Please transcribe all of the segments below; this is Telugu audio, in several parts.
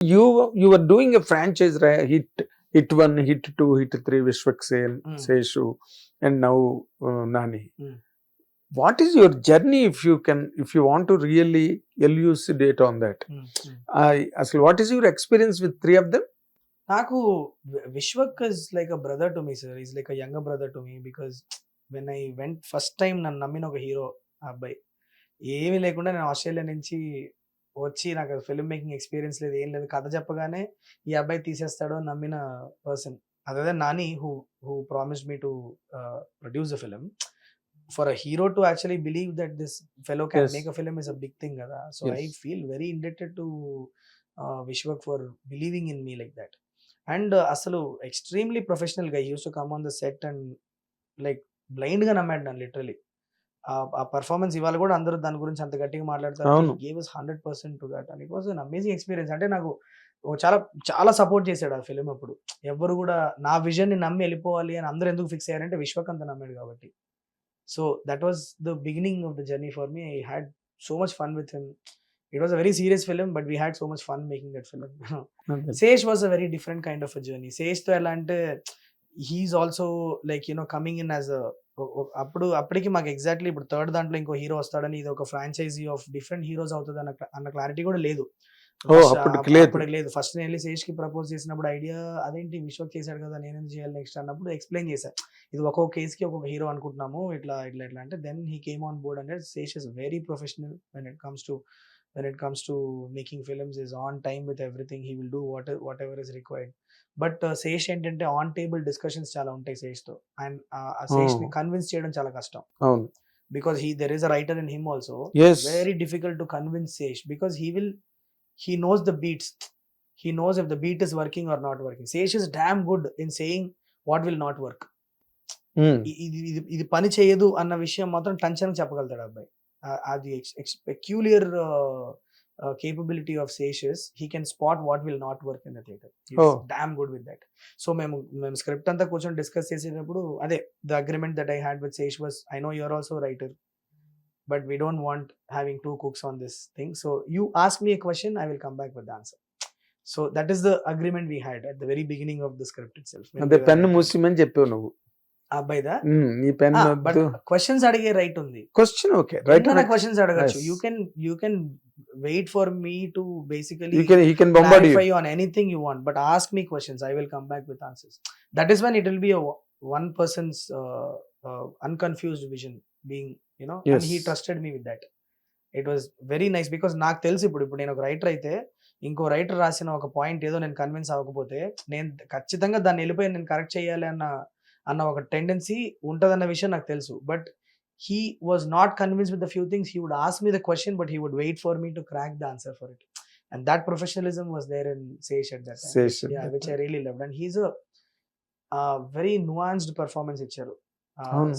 You you were doing a franchise right? hit hit one, hit two, hit three, Vishwak Sen, Mm. Seshu, and now uh, Nani. Mm. What is your journey if you can if you want to really elucidate on that? Um, um. I అసలు what is your experience with three of them? నాకు Vishwak is like a brother to me sir is like a younger brother to me because when I went first time నన్ను నమ్మిన ఒక హీరో ఆ అబ్బాయి ఏమీ లేకుండా నేను ఆస్ట్రేలియా నుంచి వచ్చి నాకు ఫిల్మ్ మేకింగ్ ఎక్స్పీరియన్స్ లేదు ఏం లేదు. కథ చెప్పగానే ఈ అబ్బాయి తీసేస్తాడు అని నమ్మిన పర్సన్ అదే Nani who who promise me to produce the film for a hero to actually believe that this fellow can. Make a film is a big thing కదా. So I. Feel very indebted to Vishwak for believing in me like that and అసలు ఎక్స్ట్రీమ్లీ ప్రొఫెషనల్గా use to come on the set and like బ్లైండ్గా నమ్మాడు నన్ను లిటరలీ ఆ పర్ఫార్మెన్స్ ఇవాళ కూడా అందరూ దాని గురించి అంత గట్టిగా మాట్లాడతారు. Gave his hundred percent to that and it was an amazing experience అంటే నాకు చాలా చాలా సపోర్ట్ చేశాడు ఆ ఫిలిం అప్పుడు. ఎవరు కూడా నా విజన్ని నమ్మి వెళ్ళిపోవాలి అని అందరూ ఎందుకు ఫిక్స్ అయ్యారంటే విశ్వకంత నమ్మాడు కాబట్టి. So that was the beginning of the journey for me I had so much fun with him it was a very serious film but we had so much fun making that film Sesh was a very different kind of journey సేష్తో ఎలా అంటే he's also like you know coming in as అప్పుడు అప్పటికి మాకు ఎగ్జాక్ట్లీ ఇప్పుడు థర్డ్ దాంట్లో ఇంకో హీరో వస్తాడని ఇది ఒక ఫ్రాంచైజీ ఆఫ్ డిఫరెంట్ హీరోస్ అవుతుంది అన్న అన్న క్లారిటీ కూడా లేదు. అప్పటికి లేదు. ఫస్ట్ నేను వెళ్ళి సేష్కి ప్రపోజ్ చేసినప్పుడు ఐడియా అదేంటి విశ్వక్ చేశాడు కదా నేను చేయాలి నెక్స్ట్ అన్నప్పుడు ఎక్స్ప్లెయిన్ చేశా. ఇది ఒక్కొక్క కేస్కి ఒక్కొక్క హీరో అనుకుంటున్నాము ఇట్లా ఇట్లా ఇట్లా అంటే then he came on board అంటే Sesh is very professional when it comes to when it comes to making films is on time with everything he will do what whatever is required. But Sesh ఏంటంటే ఆన్ టేబుల్ డిస్కషన్స్ చాలా ఉంటాయి శేష్తో అండ్ ఆ శేష్ని. కన్విన్స్ చేయడం చాలా కష్టం. అవును. Because he there is a writer in him also very difficult to convince Sesh. Because he will he knows the beats he knows if the beat is working or not working Sesh is damn good in saying what will not work ఇది ఇది పని చేయదు అన్న విషయం మాత్రం టెన్షన్ చెప్పగలుగుతాడు అబ్బాయి. అది peculiar capability of Sesh's he can spot what will not work in the theatre Oh. Damn good with that so మేము మేము స్క్రిప్ట్ అంతా కూర్చొని డిస్కస్ చేసేటప్పుడు అదే the agreement that I had with Sesh was I know you're also writer but we don't want having two cooks on this thing so you ask me a question I will come back with answer so that is the agreement we had at the very beginning of the script itself pen మూసిమని చెప్పావు నువ్వు. అబ్బాయిదా? నీ పెన్ బట్ క్వశ్చన్స్ అడిగే రైట్ ఉంది. క్వశ్చన్ ఓకే రైట్ క్వశ్చన్స్ అడగచ్చు. You can you can wait for me to basically you can he can bombard you clarify on anything you want but ask me questions i will come back with answers that is when it will be a one person's uh, uh, unconfused vision being you know and he Yes. trusted me with that it was very nice because నాకు తెలుసు ఇప్పుడు ఇప్పుడు నేను ఒక రైటర్ అయితే ఇంకో రైటర్ రాసిన ఒక పాయింట్ ఏదో నేను కన్విన్స్ అవ్వకపోతే నేను ఖచ్చితంగా దాన్ని వెళ్ళిపోయి నేను కరెక్ట్ చేయాలి అన్న అన్న ఒక టెండెన్సీ ఉంటదన్న విషయం నాకు తెలుసు but he was not convince with the few things he would ask me the question but he would wait for me to crack the answer for it and that professionalism was there in Sesh at that time. Sesh yeah, that which I really loved. And he's a uh, very nuanced performance ఇచ్చారు.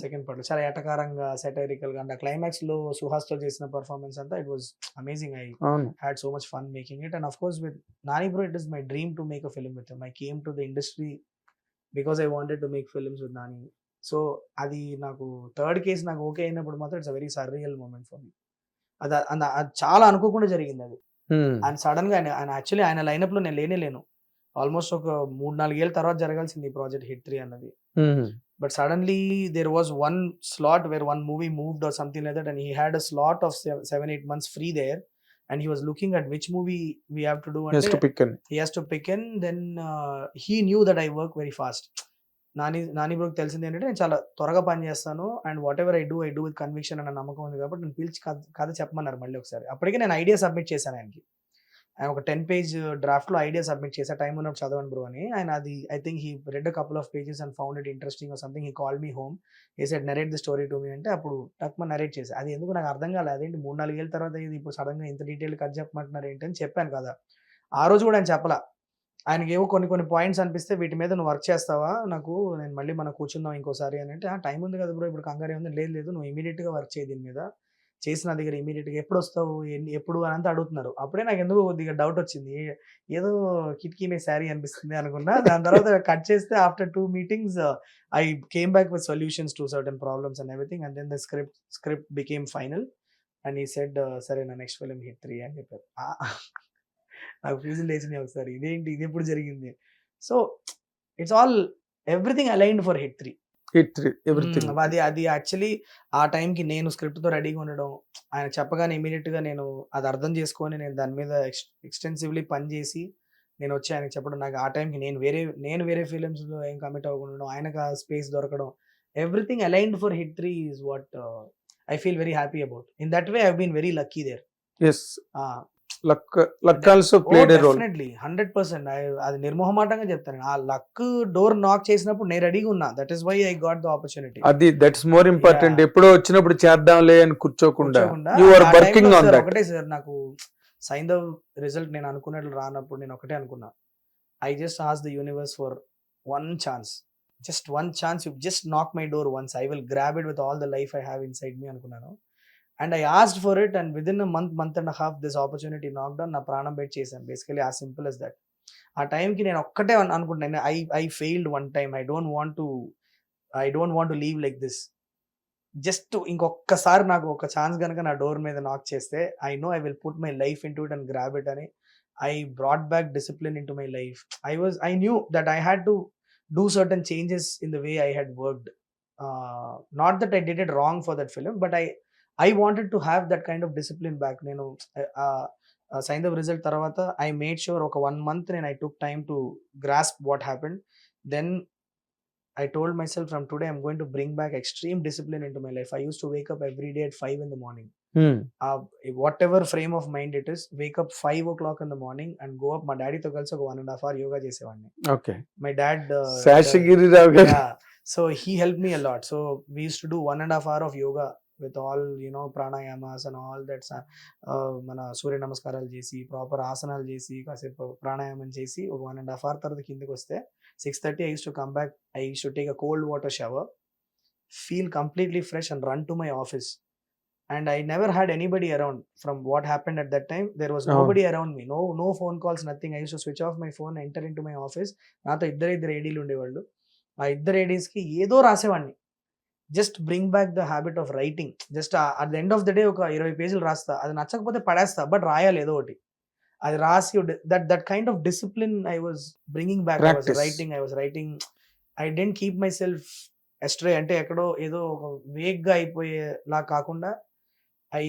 సెకండ్ పార్ట్ చాలా ఎటకారంగా సెటైరికల్గా అండ్ క్లైమాక్స్లో సుహాస్తో చేసిన పర్ఫార్మెన్స్ అంతా it was amazing I so much fun making it and of course with nani bro it is my dream to make a film with him i came to the industry because i wanted to make films with nani so అది నాకు థర్డ్ కేసు నాకు ఓకే అయినప్పుడు మాత్రం it's a very surreal moment for me. అది అది చాలా అనుకోకుండా జరిగింది అది. ఆయన సడన్గా ఆయన ఆయన యాక్చువల్లీ ఆయన లైనప్లో నేను లేనే లేను. ఆల్మోస్ట్ ఒక మూడు నాలుగేళ్ళ తర్వాత జరగాల్సింది ఈ ప్రాజెక్ట్ హిట్ త్రీ అన్నది. But suddenly there was one slot where one movie moved or something like that and he had a slot of seven eight months free there and he was looking at which movie we have to do has to అంటే pick అని he has to pick in then uh, he Nani Nani బ్రోకి తెలిసింది ఏంటంటే నేను చాలా త్వరగా పని చేస్తాను. And whatever I do I do with conviction అన్న నమ్మకం ఉంది కాబట్టి నేను పిలిచి కథ కథ చెప్పమన్నారు మళ్ళీ ఒకసారి. అప్పటికే నేను ఐడియా సబ్మిట్ చేశాను ఆయనకి. ఆయన ఒక టెన్ పేజ్ డ్రాఫ్ట్లో ఐడియా సబ్మిట్ చేసా టైం ఉన్నప్పుడు చదవండి బ్రో అని. ఆయన అది I think he read couple of pages and found it interesting something he call me home a side narrate the story to me అంటే అప్పుడు టక్మ నరేట్ చేసా అది ఎందుకు నాకు అర్థం కాలేదు. అదేంటి మూడు నాలుగేళ్ళ తర్వాత ఇది ఇప్పుడు సడన్గా ఇంత డీటెయిల్ కథ చెప్పమంటున్నారు ఏంటి అని చెప్పాను కదా. ఆ రోజు కూడా ఆయన చెప్పలా. ఆయనకి ఏవో కొన్ని కొన్ని పాయింట్స్ అనిపిస్తే వీటి మీద నువ్వు వర్క్ చేస్తావా? నాకు నేను మళ్ళీ మనం కూర్చుందాం ఇంకోసారి అని అంటే ఆ టైం ఉంది కదా బ్రో ఇప్పుడు కంగారు ఉంది లేదు లేదు నువ్వు ఇమీడియట్గా వర్క్ చేయి దీని మీద. చేసి నా దగ్గర ఇమీడియట్గా ఎప్పుడు వస్తావు ఎన్ని- ఎప్పుడు? అని అంతా అడుగుతున్నారు. అప్పుడే నాకు ఎందుకు కొద్దిగా డౌట్ వచ్చింది. ఏదో కిటికీ మీ శారీ అనిపిస్తుంది అనుకున్నా. దాని తర్వాత కట్ చేస్తే after two meetings I came back with solutions to certain problems and everything and then the script script became final and he said సరే నా నెక్స్ట్ ఫిలిం హిట్ త్రీ అని చెప్పారు. నాకు ఫ్యూజులు లేచినాయి ఒకసారి. ఇదేంటి? ఇది ఎప్పుడు జరిగింది? So it's all everything aligned for hit three. Hit everything. Hmm. అది అది యాక్చువల్లీ ఆ టైంకి నేను స్క్రిప్ట్తో రెడీగా ఉండడం ఆయన చెప్పగానే ఇమీడియట్గా నేను అది అర్థం చేసుకొని నేను దాని మీద ఎక్స్ ఎక్స్టెన్సివ్లీ పని చేసి నేను వచ్చి ఆయనకి చెప్పడం నాకు ఆ టైంకి నేను వేరే నేను వేరే ఫిలిమ్స్లో ఏం కమిట్ అవ్వకుండా ఆయనకు ఆ స్పేస్ దొరకడం everything aligned for hit three is what I feel very happy about. In that way I been very lucky there. Yes. Luck luck also played role definitely hundred percent అది నిర్మోహమాటంగా చెప్తాను. ఆ లక్ డోర్ నాక్ చేసినప్పుడు నేను రెడీగా ఉన్నా. That is why I got the opportunity అది దట్స్ మోర్ ఇంపార్టెంట్. ఎప్పుడో వచ్చినప్పుడు చేద్దాంలే అని కూర్చోకుండా. You are working on that ఒకటే సార్ నాకు సైందవ్ రిజల్ట్ నేను అనుకున్నట్లు రానప్పుడు నేను ఒకటే అనుకున్నా. I just ask the universe for one chance just one chance you just knock my door once I will grab it with all the life I have inside me అనుకున్నాను. And I asked for it and with in a month month and half this opportunity knocked down నా ప్రాణం పెట్టి చేశాను. బేసికలీ ఆ సింపుల్ ఇస్ దట్ ఆ టైంకి నేను ఒక్కటే అనుకుంటున్నాను. I I failed one time I don't want to I don't want to leave like this just ఇంకొకసారి నాకు ఒక ఛాన్స్ కనుక నా డోర్ మీద నాక్ చేస్తే I know I will put my life into it and grab it అని I brought back discipline into my life I was I knew that I had to do certain changes in the way I had worked not that I did it wrong for that film but I I wanted to have that kind of discipline back నేను సైన్ రిజల్ట్ తర్వాత ఐ మేడ్ షూర్ ఒక వన్ మంత్ నేను I took time to grasp what happened then I told myself from today I'm going to bring back extreme discipline into my life. I used to wake up every day at five in the morning. Hmm. Uh, whatever frame of mind it is, wake up five o'clock in the morning and go up. మా డాడీతో కలిసి ఒక one and half hour yoga చేసేవాడిని ఓకే మై డాడ్ శేషగిరిరావు గారు so he help me a lot so we use to do one and half hour of yoga with all you know pranayamas and all that's మన సూర్య నమస్కారాలు చేసి ప్రాపర్ ఆసనాలు చేసి కాసేపు ప్రాణాయామం చేసి ఒక వన్ అండ్ హాఫ్ అవర్ తర్వాత కిందకి వస్తే six thirty I use to come back I to take a cold water shower feel completely fresh and run to my office and I never had anybody around from what happened at that time there was Oh. Nobody around me no no phone calls nothing I switch off my phone enter in to my office నాతో ఇద్దరు ఇద్దరు ఏడీలు ఉండేవాళ్ళు. ఆ ఇద్దరు ఏడీస్కి ఏదో రాసేవాడిని. Just bring back the habit of writing. Just at the end of the day ఒక ఇరవై పేజీలు రాస్తా. అది నచ్చకపోతే పడేస్తా బట్ రాయాలి ఏదో ఒకటి. అది రాసి that that kind of discipline I was bringing back. Writing I was writing I didn't keep myself astray అంటే ఎక్కడో ఏదో ఒక వేగ్గా అయిపోయేలా కాకుండా I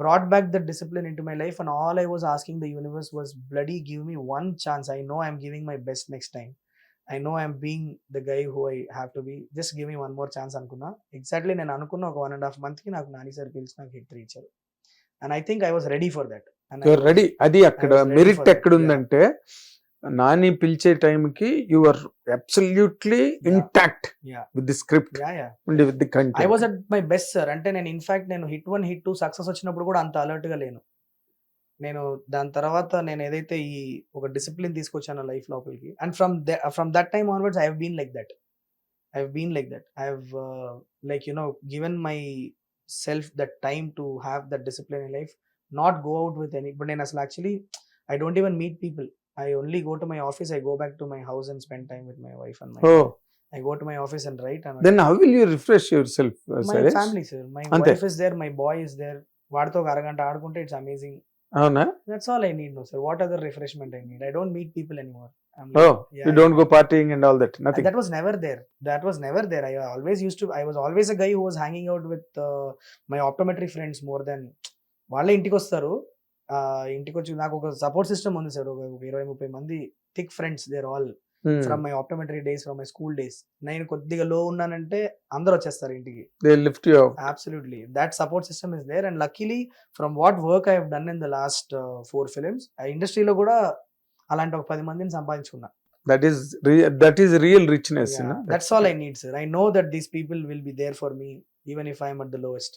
brought back the discipline into my life and all I was asking the universe was bloody give me one chance I know I'm giving my best next time I know I'm being the guy who I have to be just give me one more chance అనుకున్నా. ఎగ్జాక్ట్లీ నేను అనుకున్న ఒక వన్ అండ్ హాఫ్ మంత్కి నాకు నాని సార్ పిలిచి నాకు హిట్ ఇచ్చారు. And I think I was ready for that ready అది అక్కడ మెరిట్ ఎక్కడ ఉందంటే నాని పిలిచే టైంకి your absolutely Yeah. Intact. With the script yeah yeah with the I content was at my best sir అంటే నేను ఇన్ఫాక్ట్ నేను hit one hit two success వచ్చినప్పుడు కూడా అంత అలర్ట్గా లేను. నేను దాని తర్వాత నేను ఏదైతే ఈ ఒక డిసిప్లిన్ తీసుకొచ్చాను లైఫ్ లోపలికి and from from that time onwards I been like that I been like that I like you know given myself that time to have that discipline in life not go out with any ఇప్పుడు నేను అసలు actually I don't even meet people I only go to my office I go back to my house and spend time with my wife and my I go to my office and right and then how will you refresh yourself my family sir my. Wife is there my boy is there వాడితో ఒక అరగంట ఆడుకుంటే ఇట్స్ అమేజింగ్ అవునా? That's all I need no sir what other refreshment I need I don't meet people anymore oh you don't go partying and all that nothing that was never there that was never there I always used to I was always a guy who was hanging out with my optometry friends more then వాళ్ళే ఇంటికి వస్తారు. ఇంటికి వచ్చి నాకు ఒక సపోర్ట్ సిస్టమ్ ఉంది సార్ ఒక ఇరవై ముప్పై మంది thick friends there all. From my optometry days from my school days. నేను కొద్దిగా లో ఉన్నానంటే అందరు వచ్చేస్తారు ఇంటికి. They lift you absolutely that support system is there and luckily from what work i have done in the last uh, four films ఆ ఇండస్ట్రీలో కూడా అలాంటి ఒక పది మందిని సంపాదించుకున్నా. That is that is real richness that's all I need sir I know that these people will be there for me even if I'm at the lowest